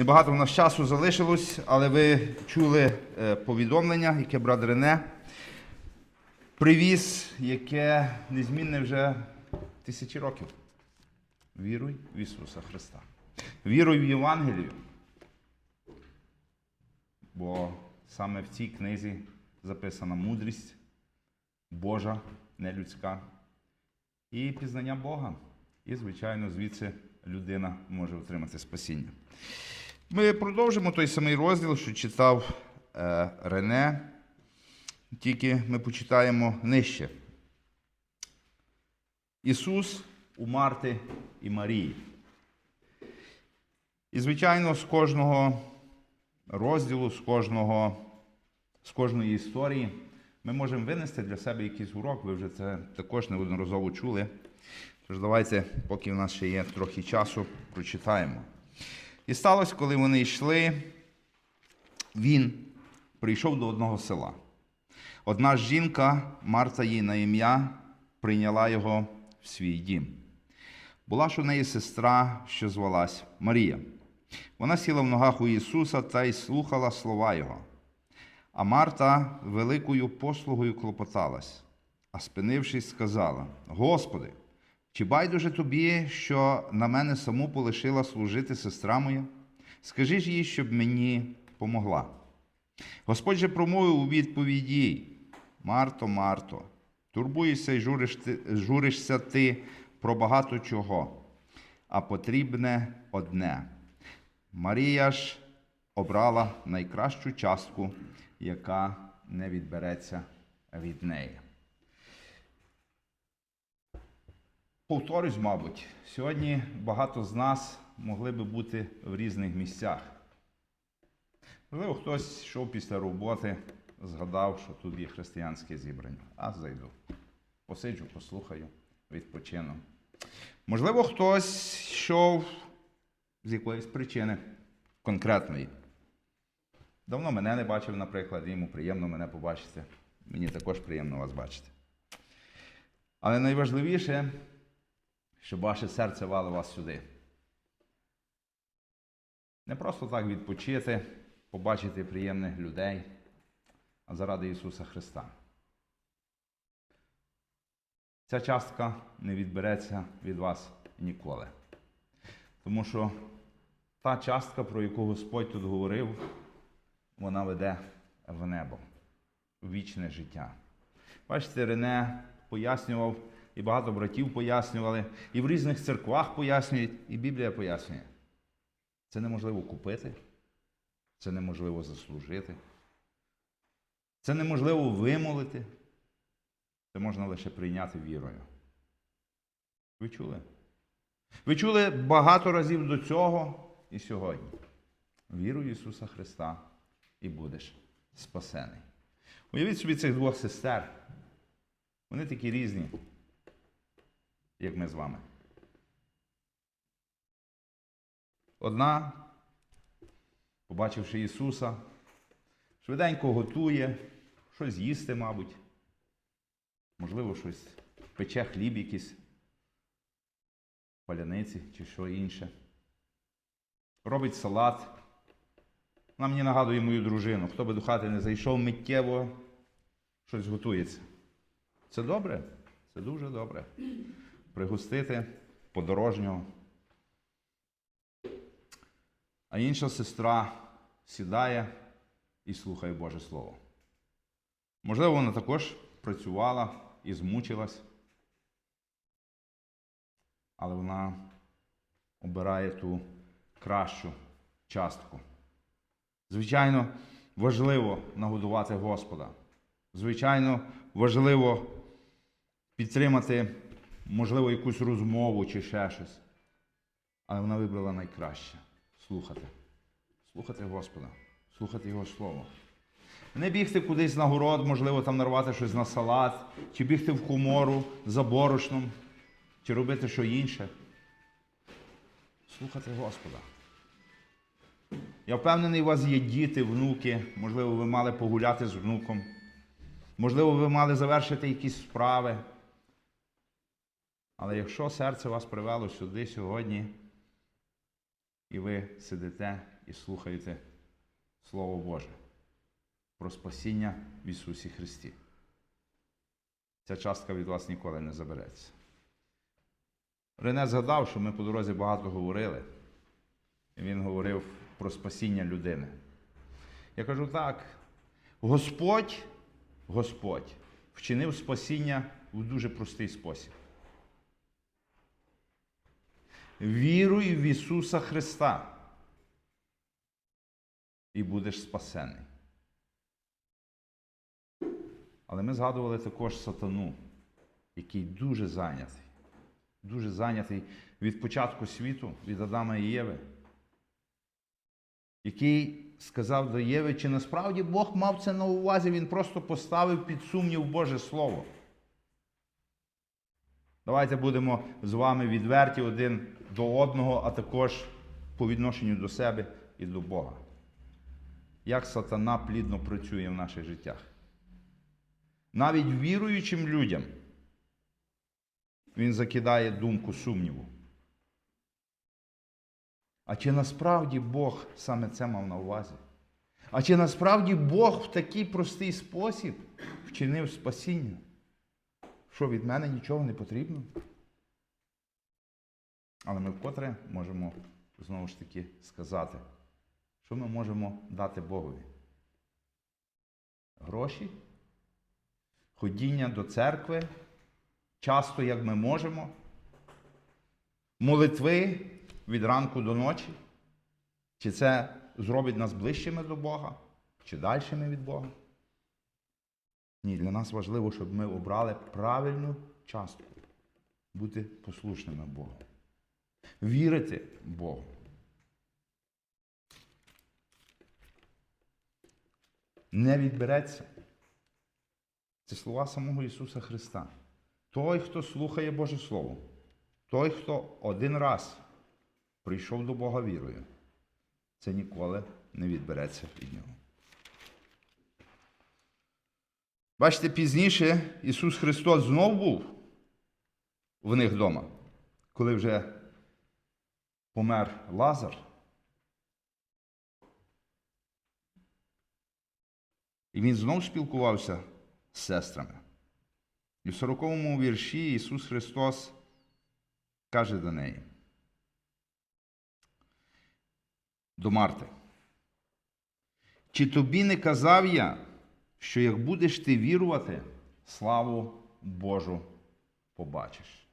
Небагато в нас часу залишилось, але ви чули е, повідомлення, яке брат Рене привіз, яке незмінне вже тисячі років. Віруй в Ісуса Христа. Віруй в Євангелію. Бо саме в цій книзі записана мудрість Божа, не людська, і пізнання Бога. І, звичайно, звідси людина може отримати спасіння. Ми продовжимо той самий розділ, що читав е, Рене, тільки ми почитаємо нижче. Ісус у Марти і Марії. І, звичайно, з кожного розділу, з, кожного, з кожної історії ми можемо винести для себе якийсь урок. Ви вже це також неодноразово чули. Тож давайте, поки в нас ще є трохи часу, прочитаємо. І сталося, коли вони йшли, він прийшов до одного села. Одна жінка, Марта їй на ім'я, прийняла його в свій дім. Була ж у неї сестра, що звалась Марія. Вона сіла в ногах у Ісуса та й слухала слова Його. А Марта великою послугою клопоталась, а спинившись, сказала: Господи, чи байдуже тобі, що на мене саму полишила служити сестра моя? Скажи ж їй, щоб мені помогла. Господь же промовив у відповідь їй: Марто, Марто, турбуєшся і журиш ти, журишся ти про багато чого, а потрібне одне. Марія ж обрала найкращу частку, яка не відбереться від неї. Повторюсь, мабуть, сьогодні багато з нас могли би бути в різних місцях. Можливо, хтось йшов після роботи, згадав, що тут є християнське зібрання. А зайду. Посиджу, послухаю, відпочину. Можливо, хтось йшов з якоїсь причини конкретної. Давно мене не бачив, наприклад, йому приємно мене побачити. Мені також приємно вас бачити. Але найважливіше, щоб ваше серце вало вас сюди. Не просто так відпочити, побачити приємних людей, а заради Ісуса Христа. Ця частка не відбереться від вас ніколи. Тому що та частка, про яку Господь тут говорив, вона веде в небо, в вічне життя. Бачите, Рене пояснював, і багато братів пояснювали, і в різних церквах пояснюють, і Біблія пояснює. Це неможливо купити, це неможливо заслужити, це неможливо вимолити. Це можна лише прийняти вірою. Ви чули? Ви чули багато разів до цього і сьогодні. Віруй в Ісуса Христа і будеш спасений. Уявіть собі цих двох сестер. Вони такі різні, як ми з вами. Одна, побачивши Ісуса, швиденько готує, щось їсти, мабуть. Можливо, щось пече хліб якийсь, паляниці чи що інше. Робить салат. Вона мені нагадує мою дружину. Хто би до хати не зайшов миттєво, щось готується. Це добре? Це дуже добре. Пригостити подорожнього. А інша сестра сідає і слухає Боже Слово. Можливо, вона також працювала і змучилась, але вона обирає ту кращу частку. Звичайно, важливо нагодувати Господа. Звичайно, важливо підтримати, можливо, якусь розмову чи ще щось. Але вона вибрала найкраще слухати. Слухати Господа, слухати Його Слово. Не бігти кудись на город, можливо, там нарвати щось на салат, чи бігти в комору за борошном, чи робити що інше. Слухати Господа. Я впевнений, у вас є діти, внуки, можливо, ви мали погуляти з внуком. Можливо, ви мали завершити якісь справи. Але якщо серце вас привело сюди сьогодні, і ви сидите і слухаєте Слово Боже про спасіння в Ісусі Христі. Ця частка від вас ніколи не забереться. Рене згадав, що ми по дорозі багато говорили. І він говорив про спасіння людини. Я кажу так, Господь, Господь вчинив спасіння в дуже простий спосіб. Віруй в Ісуса Христа і будеш спасений. Але ми згадували також сатану, який дуже зайнятий. Дуже зайнятий від початку світу, від Адама і Єви, який сказав до Єви, чи насправді Бог мав це на увазі, він просто поставив під сумнів Боже Слово. Давайте будемо з вами відверті один до одного, а також по відношенню до себе і до Бога. Як сатана плідно працює в наших життях. Навіть віруючим людям він закидає думку сумніву. А чи насправді Бог саме це мав на увазі? А чи насправді Бог в такий простий спосіб вчинив спасіння? Що від мене нічого не потрібно? Але ми вкотре можемо знову ж таки сказати, що ми можемо дати Богові? Гроші, ходіння до церкви, часто як ми можемо, молитви від ранку до ночі. Чи це зробить нас ближчими до Бога, чи дальшими від Бога? Ні, для нас важливо, щоб ми обрали правильну частку, бути послушними Богу, вірити Богу. Не відбереться. Це слова самого Ісуса Христа. Той, хто слухає Боже Слово, той, хто один раз прийшов до Бога вірою, це ніколи не відбереться від нього. Бачите, пізніше Ісус Христос знов був в них вдома, коли вже помер Лазар. І він знов спілкувався з сестрами. І в 40-му вірші Ісус Христос каже до неї, до Марти. Чи тобі не казав я, що як будеш ти вірувати, славу Божу побачиш?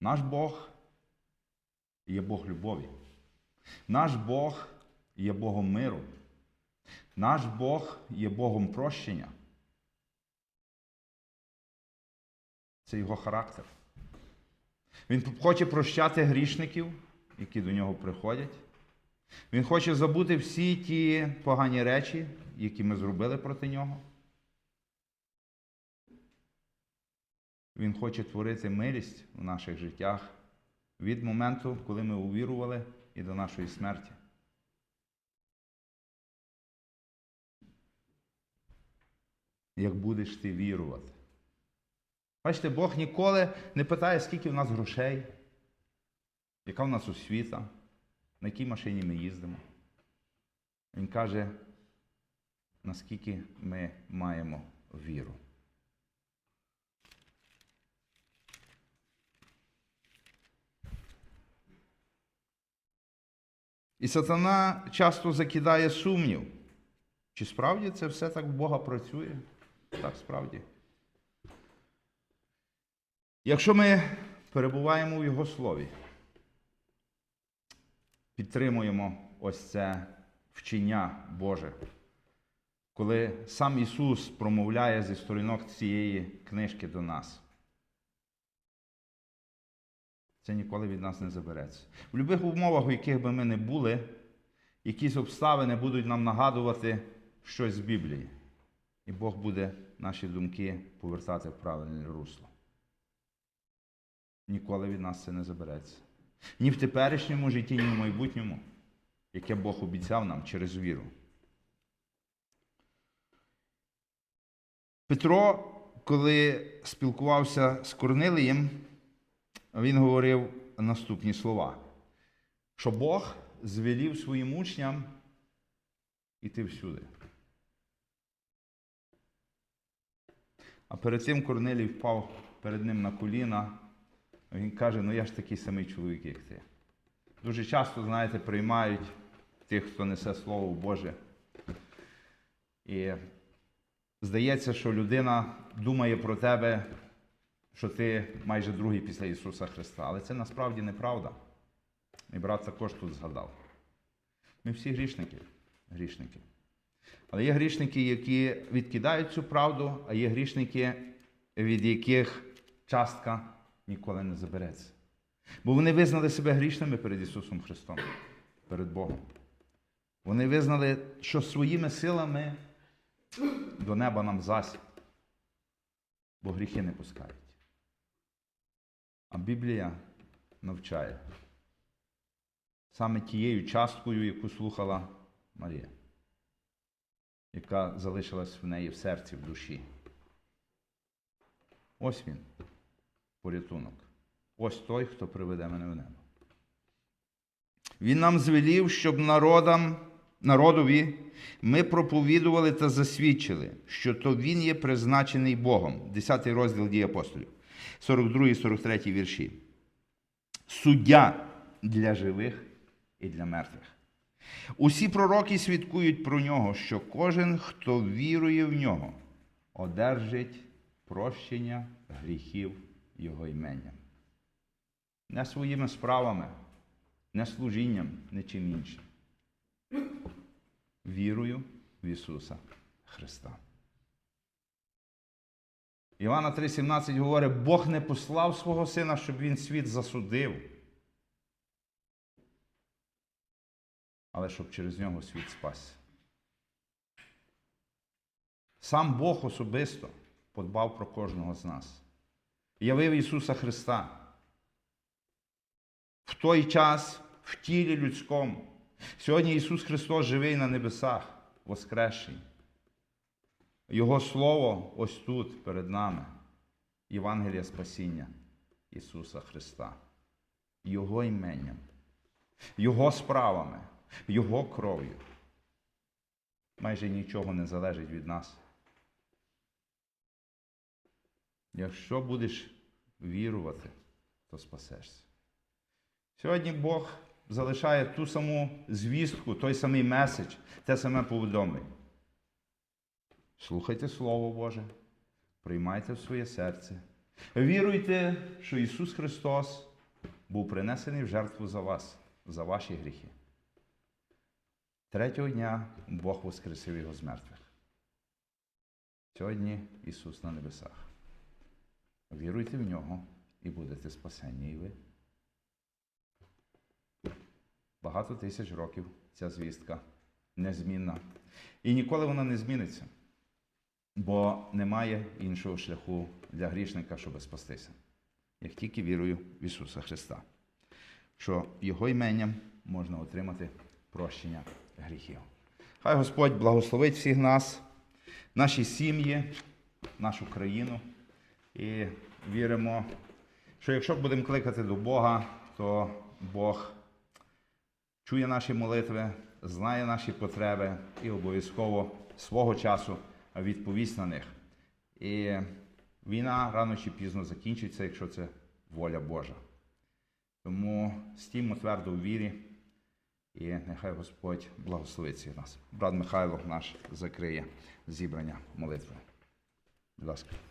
Наш Бог є Бог любові. Наш Бог є Богом миру. Наш Бог є Богом прощення. Це його характер. Він хоче прощати грішників, які до нього приходять. Він хоче забути всі ті погані речі, які ми зробили проти нього. Він хоче творити милість у наших життях від моменту, коли ми увірували, і до нашої смерті. Як будеш ти вірувати? Бачите, Бог ніколи не питає, скільки в нас грошей, яка в нас освіта, на якій машині ми їздимо. Він каже, наскільки ми маємо віру. І сатана часто закидає сумнів. Чи справді це все так в Бога працює? Так, справді. Якщо ми перебуваємо в Його слові, підтримуємо ось це вчення Боже, коли сам Ісус промовляє зі сторінок цієї книжки до нас. Це ніколи від нас не забереться. В будь-яких умовах, у яких би ми не були, якісь обставини будуть нам нагадувати щось з Біблії. І Бог буде наші думки повертати в правильне русло. Ніколи від нас це не забереться. Ні в теперішньому житті, ні в майбутньому, яке Бог обіцяв нам через віру. Петро, коли спілкувався з Корнилієм, він говорив наступні слова: що Бог звелів своїм учням іти всюди. А перед тим Корнелій впав перед ним на коліна. Він каже: ну я ж такий самий чоловік, як ти. Дуже часто, знаєте, приймають тих, хто несе Слово Боже. І здається, що людина думає про тебе, що ти майже другий після Ісуса Христа. Але це насправді неправда. І брат також тут згадав. Ми всі грішники. грішники. Але є грішники, які відкидають цю правду, а є грішники, від яких частка ніколи не забереться. Бо вони визнали себе грішними перед Ісусом Христом, перед Богом. Вони визнали, що своїми силами до неба нам засіб, бо гріхи не пускають. А Біблія навчає саме тією часткою, яку слухала Марія, яка залишилась в неї в серці, в душі. Ось він, порятунок. Ось той, хто приведе мене в небо. Він нам звелів, щоб народам, народові ми проповідували та засвідчили, що то він є призначений Богом. 10 розділ дії апостолів, 42 43 вірші. Суддя для живих і для мертвих. Усі пророки свідкують про нього, що кожен, хто вірує в нього, одержить прощення гріхів Його іменням. Не своїми справами, не служінням, не чим іншим. Вірую в Ісуса Христа. Івана 3,17 говорить, Бог не послав свого Сина, щоб Він світ засудив, але щоб через нього світ спасся. Сам Бог особисто подбав про кожного з нас. Явив Ісуса Христа. В той час в тілі людському. Сьогодні Ісус Христос живий на небесах, воскресший. Його Слово ось тут перед нами. Євангелія Спасіння Ісуса Христа. Його іменням, Його справами, Його кров'ю. Майже нічого не залежить від нас. Якщо будеш вірувати, то спасешся. Сьогодні Бог залишає ту саму звістку, той самий меседж, те саме повідомлення. Слухайте Слово Боже, приймайте в своє серце. Віруйте, що Ісус Христос був принесений в жертву за вас, за ваші гріхи. Третього дня Бог воскресив Його з мертвих. Сьогодні Ісус на небесах. Віруйте в нього і будете спасені і ви. Багато тисяч років ця звістка незмінна. І ніколи вона не зміниться, бо немає іншого шляху для грішника, щоб спастися. Як тільки вірую в Ісуса Христа, що Його іменням можна отримати прощення гріхів. Хай Господь благословить всіх нас, наші сім'ї, нашу країну. І віримо, що якщо будемо кликати до Бога, то Бог чує наші молитви, знає наші потреби і обов'язково свого часу відповість на них. І війна рано чи пізно закінчиться, якщо це воля Божа. Тому стіймо твердо в вірі, і нехай Господь благословить нас. Брат Михайло наш закриє зібрання молитви. Будь ласка.